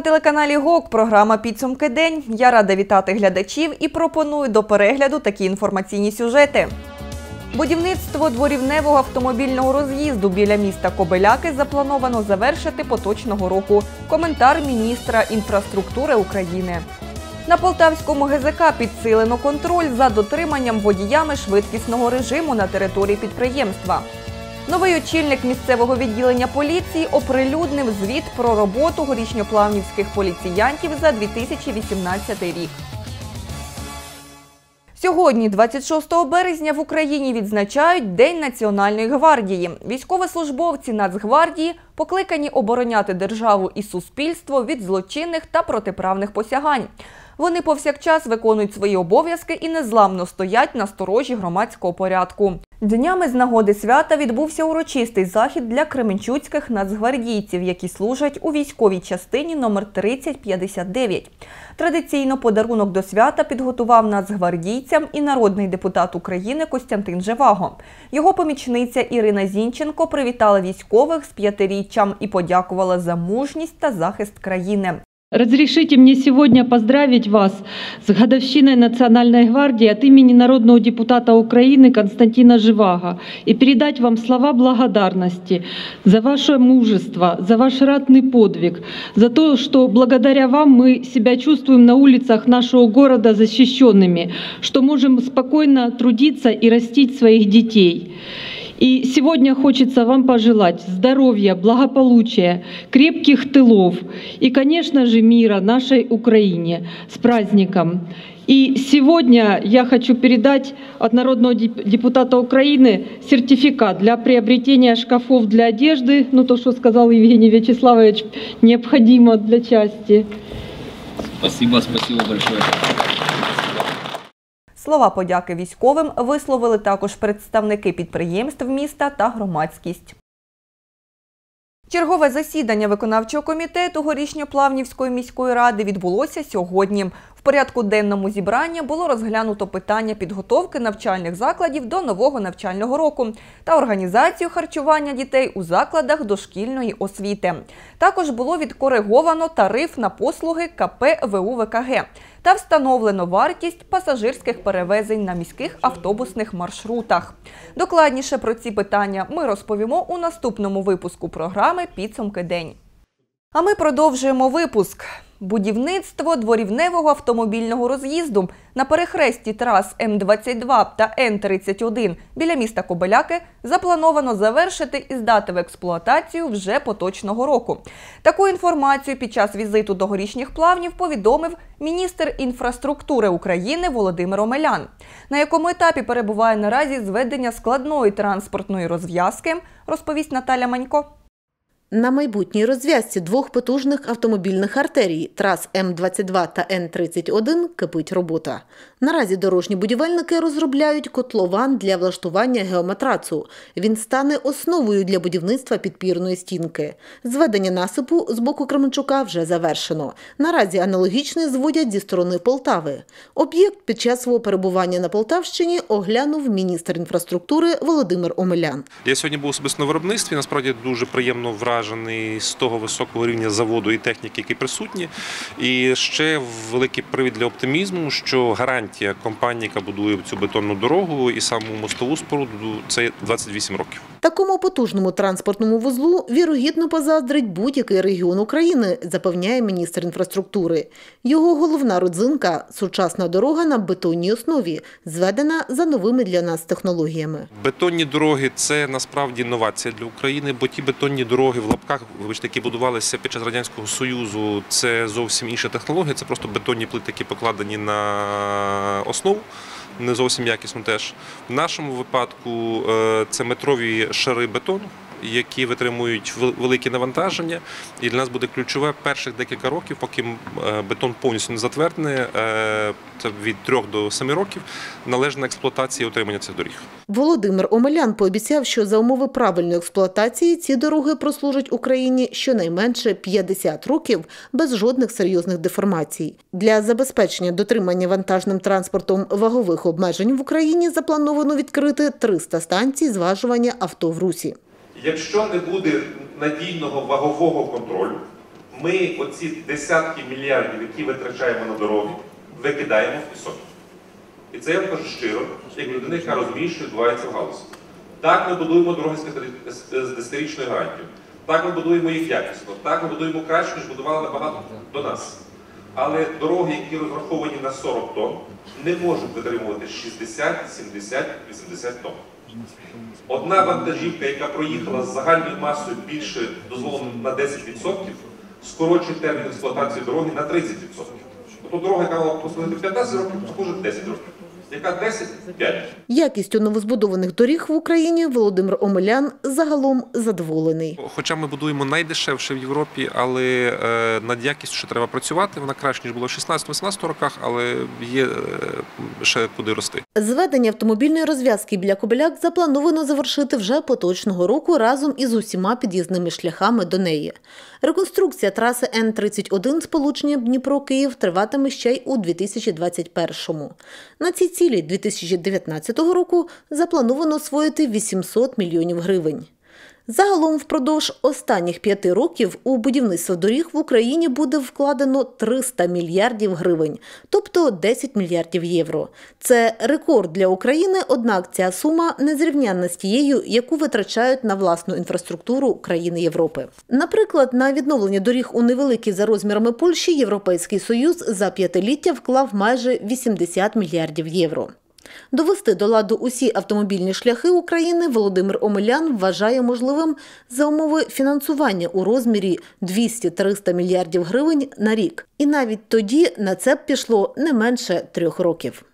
На телеканалі ГОК програма Підсумки день. Я рада вітати глядачів і пропоную до перегляду такі інформаційні сюжети. Будівництво дворівневого автомобільного роз'їзду біля міста Кобеляки заплановано завершити поточного року. Коментар міністра інфраструктури України. На Полтавському ГЗК підсилено контроль за дотриманням водіями швидкісного режиму на території підприємства. Новий очільник місцевого відділення поліції оприлюднив звіт про роботу горішньоплавнівських поліціянтів за 2018 рік. Сьогодні, 26 березня, в Україні відзначають День Національної гвардії. Військовослужбовці Нацгвардії покликані обороняти державу і суспільство від злочинних та протиправних посягань. Вони повсякчас виконують свої обов'язки і незламно стоять на сторожі громадського порядку. Днями з нагоди свята відбувся урочистий захід для кременчуцьких нацгвардійців, які служать у військовій частині номер 3059. Традиційно подарунок до свята підготував нацгвардійцям і народний депутат України Костянтин Живаго. Його помічниця Ірина Зінченко привітала військових з п'ятиріччям і подякувала за мужність та захист країни. Разрешите мне сегодня поздравить вас с годовщиной Национальной гвардии от имени народного депутата Украины Константина Живаго и передать вам слова благодарности за ваше мужество, за ваш ратный подвиг, за то, что благодаря вам мы себя чувствуем на улицах нашего города защищенными, что можем спокойно трудиться и растить своих детей. И сегодня хочется вам пожелать здоровья, благополучия, крепких тылов и, конечно же, мира нашей Украине с праздником. И сегодня я хочу передать от народного деп- депутата Украины сертификат для приобретения шкафов для одежды, ну то, что сказал Евгений Вячеславович, необходимо для части. Спасибо, спасибо большое. Слова подяки військовим висловили також представники підприємств міста та громадськість. Чергове засідання виконавчого комітету Горішньоплавнівської міської ради відбулося сьогодні. В порядку денному зібрання було розглянуто питання підготовки навчальних закладів до нового навчального року та організацію харчування дітей у закладах дошкільної освіти. Також було відкориговано тариф на послуги КП ВУ ВКГ та встановлено вартість пасажирських перевезень на міських автобусних маршрутах. Докладніше про ці питання ми розповімо у наступному випуску програми Підсумки день. А ми продовжуємо випуск. Будівництво дворівневого автомобільного роз'їзду на перехресті трас М22 та Н31 біля міста Кобеляки заплановано завершити і здати в експлуатацію вже поточного року. Таку інформацію під час візиту до горішніх плавнів повідомив міністр інфраструктури України Володимир Омелян, на якому етапі перебуває наразі зведення складної транспортної розв'язки, розповість Наталя Манько. На майбутній розв'язці двох потужних автомобільних артерій трас М22 та Н31 кипить робота. Наразі дорожні будівельники розробляють котлован для влаштування геометрацу. Він стане основою для будівництва підпірної стінки. Зведення насипу з боку Кременчука вже завершено. Наразі аналогічний зводять зі сторони Полтави. Об'єкт під час свого перебування на Полтавщині оглянув міністр інфраструктури Володимир Омелян. Я сьогодні був особисто на виробництві. Насправді дуже приємно вражений з того високого рівня заводу і техніки, які присутні. І ще великий привід для оптимізму, що гарантія компанії, яка будує цю бетонну дорогу і саму мостову споруду, це 28 років. Такому потужному транспортному вузлу вірогідно позаздрить будь-який регіон України, запевняє міністр інфраструктури. Його головна родзинка – сучасна дорога на бетонній основі, зведена за новими для нас технологіями. Бетонні дороги це насправді інновація для України, бо ті бетонні дороги в лапках, вибачте, які будувалися під час радянського союзу, це зовсім інша технологія. Це просто бетонні плити, які покладені на основу. Не зовсім якісно теж. В нашому випадку е, це метрові шари бетону, які витримують вел- великі навантаження. І для нас буде ключове перших декілька років, поки е, бетон повністю не затвердне, е, це від 3 до 7 років, належна експлуатація і утримання цих доріг. Володимир Омелян пообіцяв, що за умови правильної експлуатації ці дороги прослужать Україні щонайменше 50 років без жодних серйозних деформацій. Для забезпечення дотримання вантажним транспортом вагових обмежень в Україні заплановано відкрити 300 станцій зважування авто в Русі. Якщо не буде надійного вагового контролю, Ми оці десятки мільярдів, які витрачаємо на дороги, викидаємо в пісок. І це я вам кажу щиро, як людина, яка розуміє, що відбувається в галузі. Так ми будуємо дороги з- з- з десятирічною гарантією. Так ми будуємо їх якісно. Так ми будуємо краще, ніж будували набагато до нас. Але дороги, які розраховані на 40 тонн, не можуть витримувати 60, 70, 80 тонн. Одна вантажівка, яка проїхала з загальною масою більше дозволено на 10%, скорочує термін експлуатації дороги на 30%. Тобто дорога, яка мала послужити 15 років, схоже 10 років. Яка 10 – 5. Якістю новозбудованих доріг в Україні Володимир Омелян загалом задоволений. Хоча ми будуємо найдешевше в Європі, але е, над якістю ще треба працювати. Вона краще, ніж було в 16-18 роках, але є е, ще куди рости. Зведення автомобільної розв'язки біля Кобиляк заплановано завершити вже поточного року разом із усіма під'їзними шляхами до неї. Реконструкція траси Н-31 сполучення Дніпро-Київ триватиме ще й у 2021-му. На ці цілі 2019 року заплановано освоїти 800 мільйонів гривень. Загалом впродовж останніх п'яти років у будівництво доріг в Україні буде вкладено 300 мільярдів гривень, тобто 10 мільярдів євро. Це рекорд для України, однак ця сума не зрівнянна з тією, яку витрачають на власну інфраструктуру країни Європи. Наприклад, на відновлення доріг у невеликій за розмірами Польщі Європейський Союз за п'ятиліття вклав майже 80 мільярдів євро. Довести до ладу усі автомобільні шляхи України Володимир Омелян вважає можливим за умови фінансування у розмірі 200-300 мільярдів гривень на рік. І навіть тоді на це б пішло не менше трьох років.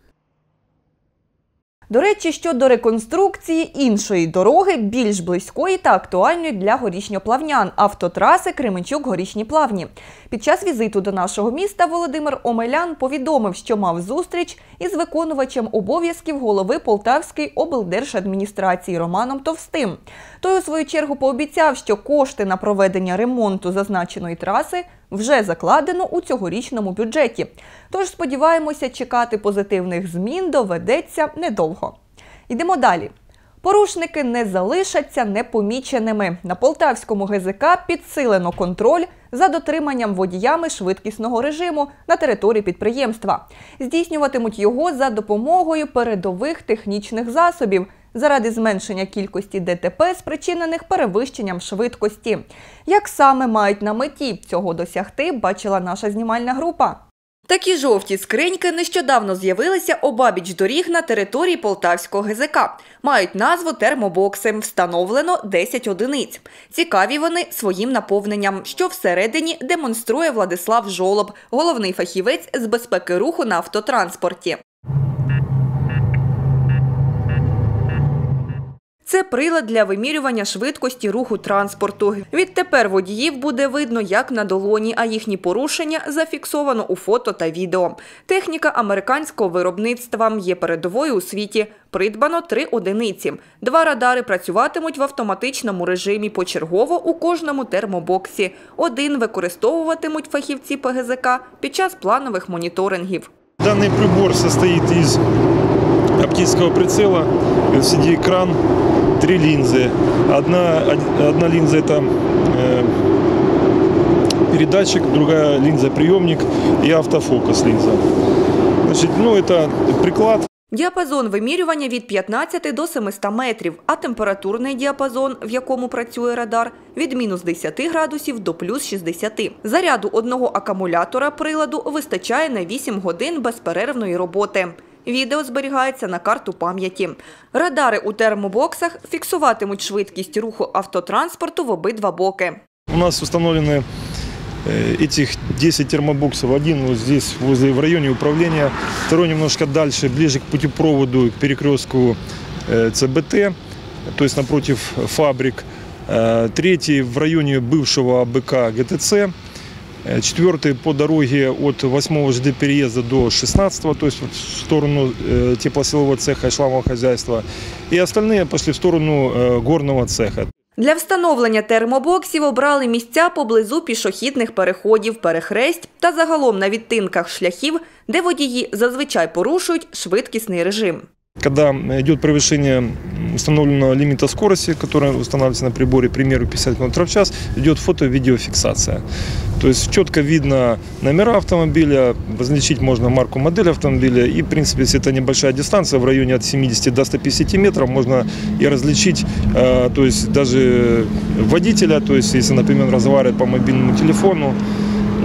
До речі, щодо реконструкції іншої дороги, більш близької та актуальної для горішньоплавнян автотраси Кременчук-Горішні Плавні. Під час візиту до нашого міста Володимир Омелян повідомив, що мав зустріч із виконувачем обов'язків голови Полтавської облдержадміністрації Романом Товстим. Той у свою чергу пообіцяв, що кошти на проведення ремонту зазначеної траси вже закладено у цьогорічному бюджеті. Тож сподіваємося, чекати позитивних змін доведеться недовго. Йдемо далі. Порушники не залишаться непоміченими. На полтавському ГЗК підсилено контроль за дотриманням водіями швидкісного режиму на території підприємства. Здійснюватимуть його за допомогою передових технічних засобів заради зменшення кількості ДТП, спричинених перевищенням швидкості. Як саме мають на меті цього досягти, бачила наша знімальна група. Такі жовті скриньки нещодавно з'явилися обабіч доріг на території Полтавського ГЗК. Мають назву термобокси. Встановлено 10 одиниць. Цікаві вони своїм наповненням, що всередині демонструє Владислав Жолоб, головний фахівець з безпеки руху на автотранспорті. Це прилад для вимірювання швидкості руху транспорту. Відтепер водіїв буде видно як на долоні, а їхні порушення зафіксовано у фото та відео. Техніка американського виробництва є передовою у світі. Придбано три одиниці. Два радари працюватимуть в автоматичному режимі почергово у кожному термобоксі. Один використовуватимуть фахівці ПГЗК під час планових моніторингів. Данный прибор состоит из оптического прицела, LCD-экран, три линзы. Одна, од- одна линза это э, передатчик, другая линза приемник и автофокус линза. Значит, ну это приклад, Діапазон вимірювання від 15 до 700 метрів, а температурний діапазон, в якому працює радар, від мінус 10 градусів до плюс 60. Заряду одного акумулятора приладу вистачає на 8 годин безперервної роботи. Відео зберігається на карту пам'яті. Радари у термобоксах фіксуватимуть швидкість руху автотранспорту в обидва боки. У нас установлены э, этих 10 термобоксов. Один вот здесь, возле, в районе управления. Второй немножко дальше, ближе к путепроводу, к перекрестку э, ЦБТ, то есть напротив фабрик. Э, Третий в районе бывшего АБК ГТЦ. Э, Четвертый по дороге от 8 ЖД переезда до 16, то есть вот в сторону э, теплосилового цеха и шламового хозяйства. И остальные пошли в сторону э, горного цеха. Для встановлення термобоксів обрали місця поблизу пішохідних переходів, перехресть та загалом на відтинках шляхів, де водії зазвичай порушують швидкісний режим. Когда идет превышение установленного лимита скорости, который устанавливается на приборе, к примеру, 50 км в час, идет фото-видеофиксация. То есть четко видно номера автомобиля, различить можно марку, модель автомобиля. И, в принципе, если это небольшая дистанция, в районе от 70 до 150 метров, можно и различить, э, то есть даже водителя, то есть если, например, разговаривает по мобильному телефону,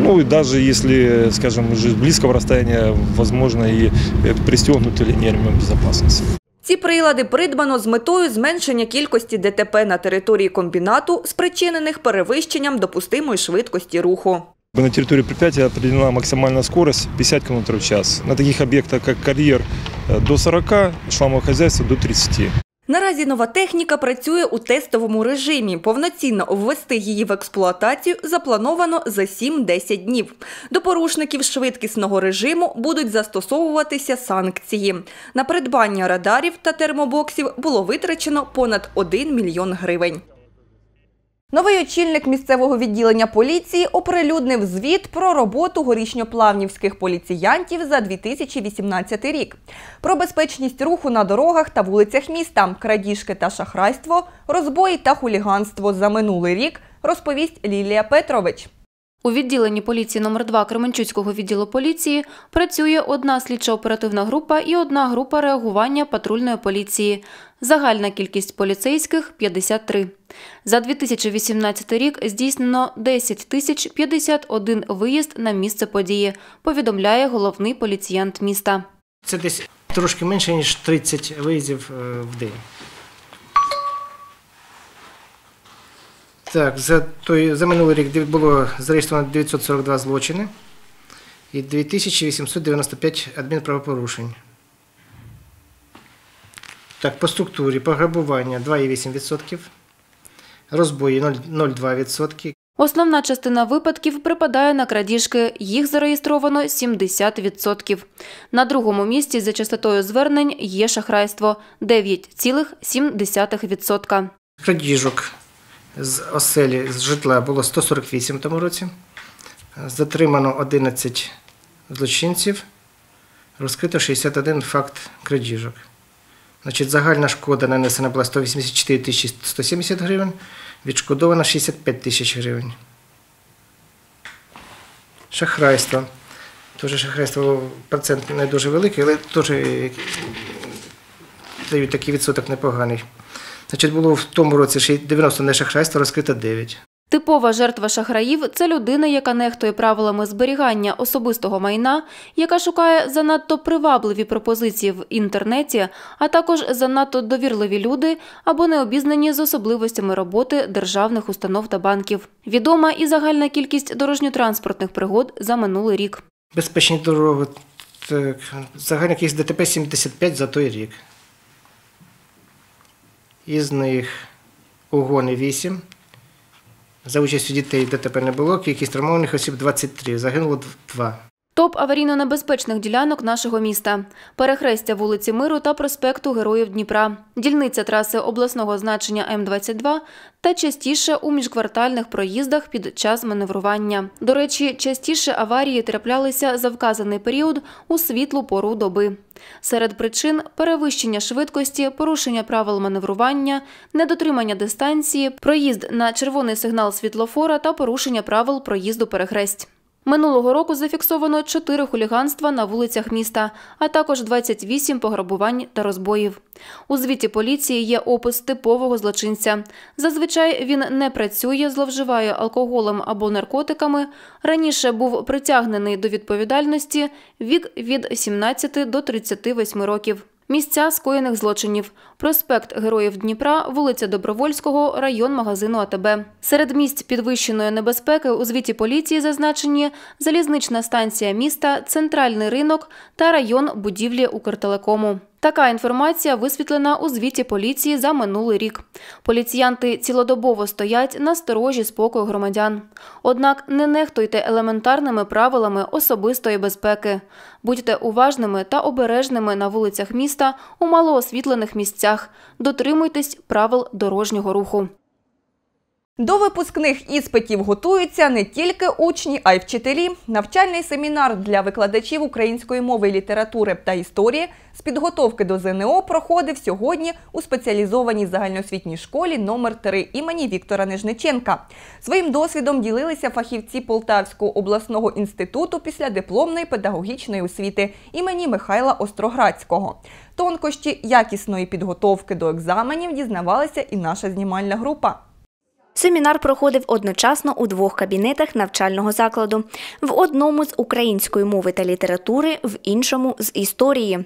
ну и даже если, скажем, уже с близкого расстояния, возможно, и э, пристегнут или не ремень безопасности. Ці прилади придбано з метою зменшення кількості ДТП на території комбінату, спричинених перевищенням допустимої швидкості руху. На территории предприятия определена максимальная скорость 50 км в час. На таких объектах, как карьер, э, до 40, шламовое хозяйство до 30. Наразі нова техніка працює у тестовому режимі. Повноцінно ввести її в експлуатацію заплановано за 7-10 днів. До порушників швидкісного режиму будуть застосовуватися санкції. На придбання радарів та термобоксів було витрачено понад 1 мільйон гривень. Новий очільник місцевого відділення поліції оприлюднив звіт про роботу горішньоплавнівських поліціянтів за 2018 рік. Про безпечність руху на дорогах та вулицях міста, крадіжки та шахрайство, розбої та хуліганство за минулий рік розповість Лілія Петрович. У відділенні поліції номер 2 Кременчуцького відділу поліції працює одна слідчо-оперативна група і одна група реагування патрульної поліції. Загальна кількість поліцейських – 53. За 2018 рік здійснено 10 тисяч 51 виїзд на місце події, повідомляє головний поліціянт міста. Це десь трошки менше, ніж 30 виїздів е, в день. Так, за, той, за минулий рік було зареєстровано 942 злочини і 2895 адмінправопорушень. Так, по структурі пограбування 2,8%, розбої 0,2%, Основна частина випадків припадає на крадіжки. Їх зареєстровано 70%. На другому місці за частотою звернень є шахрайство – 9,7%. Крадіжок з оселі з житла було 148 в тому році. Затримано 11 злочинців, розкрито 61 факт крадіжок. Значить, загальна шкода нанесена була 184 тисячі 170 гривень, відшкодовано 65 тисяч гривень. Шахрайство. Теж шахрайство процент не дуже великий, але теж дають такий відсоток непоганий. Значить, було в тому році 90 не шахрайства, розкрито 9. Типова жертва шахраїв – це людина, яка нехтує правилами зберігання особистого майна, яка шукає занадто привабливі пропозиції в інтернеті, а також занадто довірливі люди або необізнані з особливостями роботи державних установ та банків. Відома і загальна кількість дорожньо-транспортних пригод за минулий рік. Безпечні дороги. Так, загальна кількість ДТП 75 за той рік. Із них угони 8. За участю дітей ДТП не було, кількість травмованих осіб 23, загинуло 2. Топ аварійно-небезпечних ділянок нашого міста. Перехрестя вулиці Миру та проспекту Героїв Дніпра. Дільниця траси обласного значення М-22 та частіше у міжквартальних проїздах під час маневрування. До речі, частіше аварії траплялися за вказаний період у світлу пору доби. Серед причин – перевищення швидкості, порушення правил маневрування, недотримання дистанції, проїзд на червоний сигнал світлофора та порушення правил проїзду перехресть. Минулого року зафіксовано 4 хуліганства на вулицях міста, а також 28 пограбувань та розбоїв. У звіті поліції є опис типового злочинця. Зазвичай він не працює, зловживає алкоголем або наркотиками. Раніше був притягнений до відповідальності вік від 17 до 38 років. Місця скоєних злочинів. Проспект Героїв Дніпра, вулиця Добровольського, район магазину АТБ. Серед місць підвищеної небезпеки у звіті поліції зазначені залізнична станція міста, центральний ринок та район будівлі Укртелекому. Така інформація висвітлена у звіті поліції за минулий рік. Поліціянти цілодобово стоять на сторожі спокою громадян. Однак не нехтуйте елементарними правилами особистої безпеки. Будьте уважними та обережними на вулицях міста у малоосвітлених місцях. Дотримуйтесь правил дорожнього руху. До випускних іспитів готуються не тільки учні, а й вчителі. Навчальний семінар для викладачів української мови і літератури та історії з підготовки до ЗНО проходив сьогодні у спеціалізованій загальноосвітній школі номер 3 імені Віктора Нежниченка. Своїм досвідом ділилися фахівці Полтавського обласного інституту післядипломної педагогічної освіти імені Михайла Остроградського. Тонкощі якісної підготовки до екзаменів дізнавалася і наша знімальна група. Семінар проходив одночасно у двох кабінетах навчального закладу: в одному з української мови та літератури, в іншому з історії.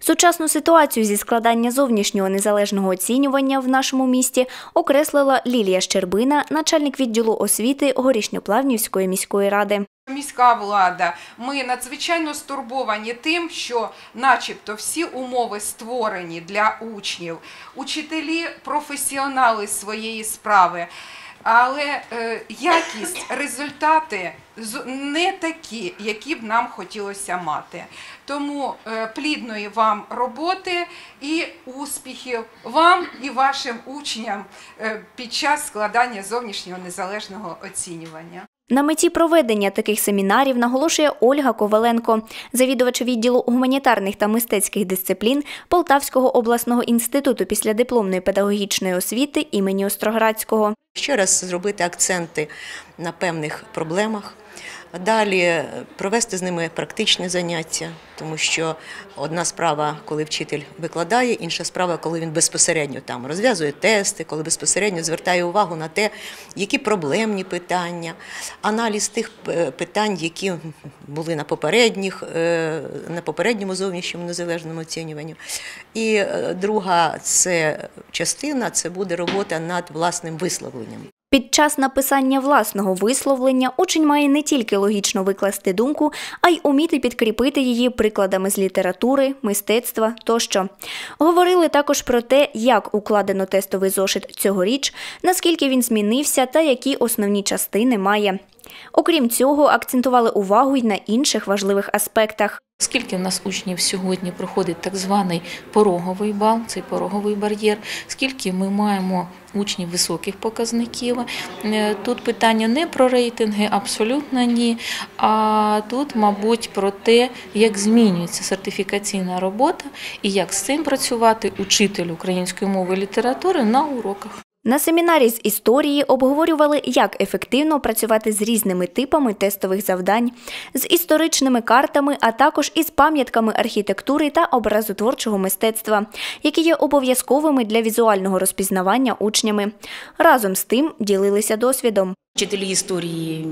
Сучасну ситуацію зі складання зовнішнього незалежного оцінювання в нашому місті окреслила Лілія Щербина, начальник відділу освіти Горішньоплавнівської міської ради. Міська влада, ми надзвичайно стурбовані тим, що, начебто, всі умови створені для учнів, учителі професіонали своєї справи, але е, якість, результати не такі, які б нам хотілося мати. Тому е, плідної вам роботи і успіхів вам і вашим учням е, під час складання зовнішнього незалежного оцінювання. На меті проведення таких семінарів наголошує Ольга Коваленко, завідувач відділу гуманітарних та мистецьких дисциплін Полтавського обласного інституту післядипломної педагогічної освіти імені Остроградського. ще раз зробити акценти на певних проблемах. Далі е, провести з ними практичні заняття, тому що одна справа, коли вчитель викладає, інша справа, коли він безпосередньо там розв'язує тести, коли безпосередньо звертає увагу на те, які проблемні питання, аналіз тих е, питань, які були на попередніх, е, на попередньому зовнішньому незалежному оцінюванню. І друга це частина це буде робота над власним висловленням. Під час написання власного висловлення учень має не тільки логічно викласти думку, а й уміти підкріпити її прикладами з літератури, мистецтва тощо. Говорили також про те, як укладено тестовий зошит цьогоріч, наскільки він змінився та які основні частини має. Окрім цього, акцентували увагу й на інших важливих аспектах. Скільки в нас учнів сьогодні проходить так званий пороговий бал, цей пороговий бар'єр, скільки ми маємо учнів високих показників. Е, Тут питання не про рейтинги, абсолютно ні. А тут, мабуть, про те, як змінюється сертифікаційна робота і як з цим працювати учитель української мови і літератури на уроках. На семінарі з історії обговорювали, як ефективно працювати з різними типами тестових завдань, з історичними картами, а також із пам'ятками архітектури та образотворчого мистецтва, які є обов'язковими для візуального розпізнавання учнями. Разом з тим ділилися досвідом. Вчителі історії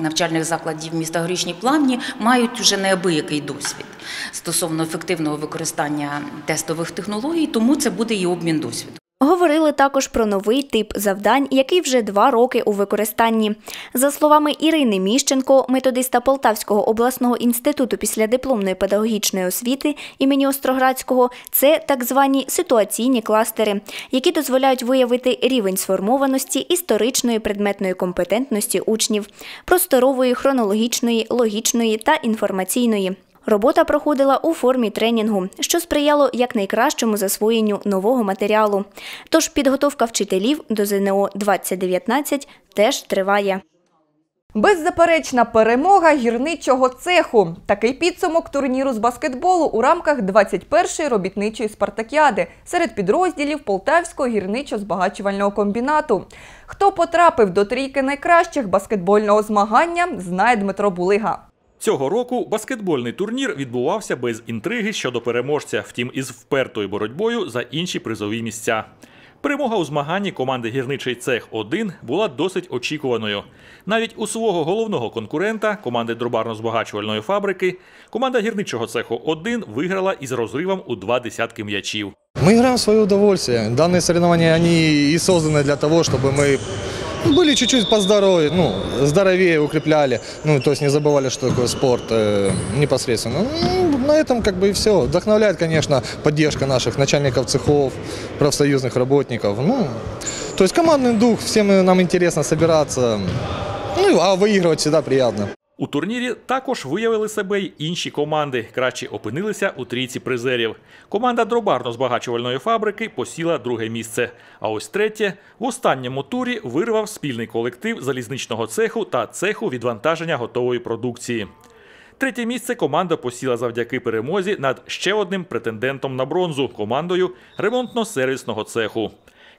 навчальних закладів міста Горішні Плавні мають вже неабиякий досвід стосовно ефективного використання тестових технологій, тому це буде і обмін досвідом. Говорили також про новий тип завдань, який вже два роки у використанні. За словами Ірини Міщенко, методиста Полтавського обласного інституту післядипломної педагогічної освіти імені Остроградського, це так звані ситуаційні кластери, які дозволяють виявити рівень сформованості історичної предметної компетентності учнів, просторової, хронологічної, логічної та інформаційної. Робота проходила у формі тренінгу, що сприяло якнайкращому засвоєнню нового матеріалу. Тож підготовка вчителів до ЗНО 2019 теж триває. Беззаперечна перемога гірничого цеху. Такий підсумок турніру з баскетболу у рамках 21-ї робітничої спартакіади серед підрозділів Полтавського гірничо-збагачувального комбінату. Хто потрапив до трійки найкращих баскетбольного змагання, знає Дмитро Булига. Цього року баскетбольний турнір відбувався без інтриги щодо переможця, втім із впертою боротьбою за інші призові місця. Перемога у змаганні команди Гірничий цех 1 була досить очікуваною. Навіть у свого головного конкурента, команди дробарно-збагачувальної фабрики, команда гірничого цеху 1 виграла із розривом у два десятки м'ячів. Мы играем в свое удовольствие. Данные соревнования, они и созданы для того, чтобы мы были чуть-чуть поздоровее, ну, здоровее укрепляли, ну, то есть не забывали, что такое спорт э, непосредственно. Ну, на этом как бы и все. Вдохновляет, конечно, поддержка наших начальников цехов, профсоюзных работников. Ну, то есть командный дух, всем нам интересно собираться. Ну, а выигрывать всегда приятно. У турнірі також виявили себе й інші команди. Краще опинилися у трійці призерів. Команда дробарно-збагачувальної фабрики посіла друге місце. А ось третє в останньому турі вирвав спільний колектив залізничного цеху та цеху відвантаження готової продукції. Третє місце команда посіла завдяки перемозі над ще одним претендентом на бронзу командою ремонтно-сервісного цеху.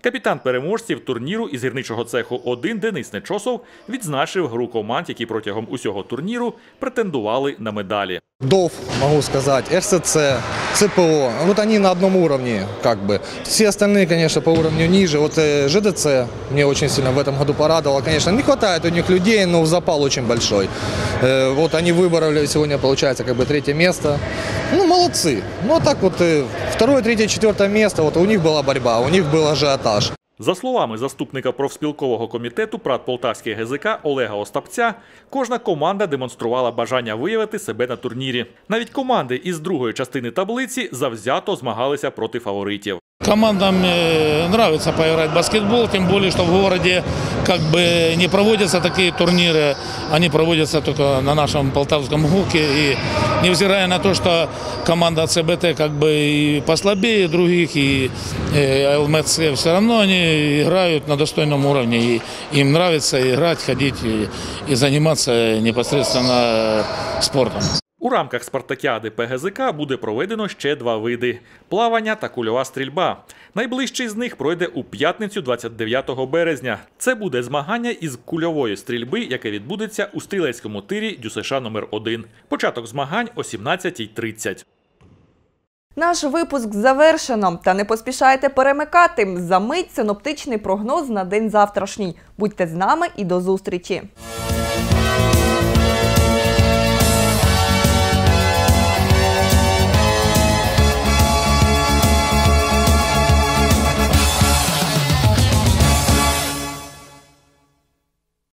Капітан переможців турніру із гірничого цеху 1 Денис Нечосов відзначив гру команд, які протягом усього турніру претендували на медалі. ДОВ, могу сказать, РСЦ, ЦПО. Вот они на одном уровне, как бы. Все остальные, конечно, по уровню ниже. Вот э, ЖДЦ мне очень сильно в этом году порадовало. Конечно, не хватает у них людей, но запал очень большой. Э, вот они выбрали сегодня, получается, как бы третье место. Ну, молодцы. Ну, а так вот э, второе, третье, четвертое место, вот у них была борьба, у них был ажиотаж. За словами заступника профспілкового комітету ПРАТ Полтавський ГЗК Олега Остапця, кожна команда демонструвала бажання виявити себе на турнірі. Навіть команди із другої частини таблиці завзято змагалися проти фаворитів. Командам э, нравится поиграть в баскетбол, тем более, что в городе как бы не проводятся такие турниры, они проводятся только на нашем Полтавском ГУКе. И невзирая на то, что команда ЦБТ как бы и послабее других, и э, ЛМЦ, все равно они играют на достойном уровне. И им нравится играть, ходить и, и заниматься непосредственно спортом. У рамках спартакіади ПГЗК буде проведено ще два види: плавання та кульова стрільба. Найближчий з них пройде у п'ятницю, 29 березня. Це буде змагання із кульової стрільби, яке відбудеться у стрілецькому тирі ДЮСШ номер 1 Початок змагань о 17.30. Наш випуск завершено. Та не поспішайте перемикати. За мить синоптичний прогноз на день завтрашній. Будьте з нами і до зустрічі.